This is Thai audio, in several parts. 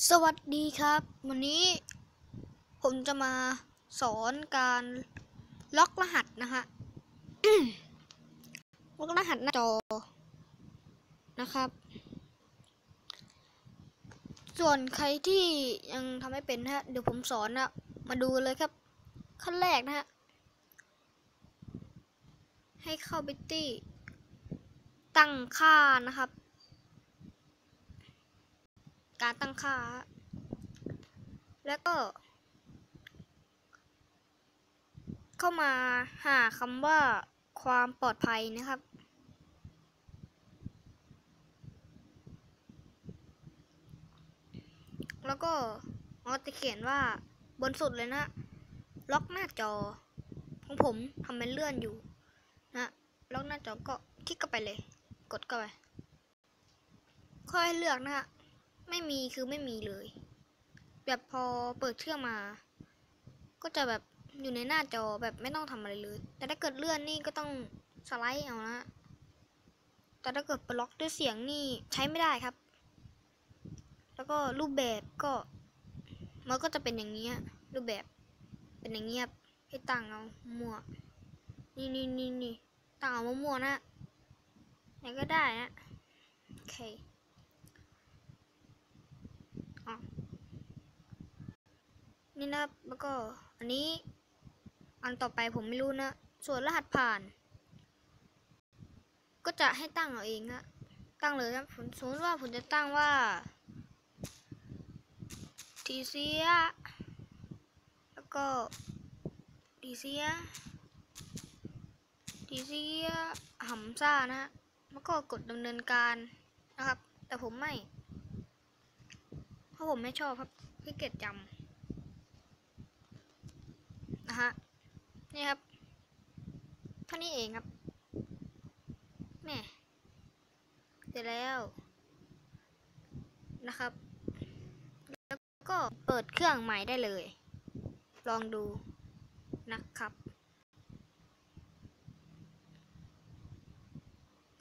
สวัสดีครับ วันนี้ผมจะมาสอนการล็อกรหัสนะฮะล็อกรหัสหน้าจอนะครับ ส่วนใครที่ยังทำไม่เป็นนะฮะ เดี๋ยวผมสอนนะมาดูเลยครับ ขั้นแรกนะฮะ ให้เข้าไปที่ตั้งค่านะครับ การตั้งค่า แล้วก็ เข้ามาหาคำว่าความปลอดภัยนะครับ แล้วก็เราจะเขียนว่าบนสุดเลยนะ ล็อกหน้าจอ ของผมทำเป็นเลื่อนอยู่ นะ ล็อกหน้าจอก็คลิกเข้าไปเลย กดเข้าไปค่อยเลือกนะฮะ ไม่มีคือไม่มีเลย แบบพอเปิดเครื่อมา ก็จะแบบอยู่ในหน้าจอแบบไม่ต้องทำอะไรเลย แต่ถ้าเกิดเลื่อนนี่ก็ต้องสไลด์เอานะ แต่ถ้าเกิดบล็อกด้วยเสียงนี่ใช้ไม่ได้ครับ แล้วก็รูปแบบก็มันก็จะเป็นอย่างนี้รูปแบบเป็นอย่างนี้ครับให้ตั้งเอามั่วนี่นี่นี่นี่ตั้งเอามั่วนะไหนก็ได้นะโอเค นี่นะครับ แล้วก็อันนี้ อันต่อไปผมไม่รู้นะ ส่วนรหัสผ่าน ก็จะให้ตั้งเอาเองนะตั้งเลยครับผมสมมติว่าผมจะตั้งว่าทีเซียแล้วก็ทีเซียทีเซียหัมซ่านะฮะแล้วก็กดดำเนินการนะครับ แต่ผมไม่ เพราะผมไม่ชอบครับพี่เกียจจำ นะฮะ นี่ครับ เท่านี้เองครับ แม่เสร็จแล้ว นะครับ แล้วก็เปิดเครื่องใหม่ได้เลย ลองดูนะครับ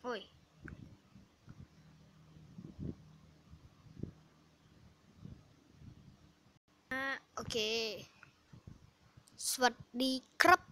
โอ้ยอ่าโอเค สวัสดีครับ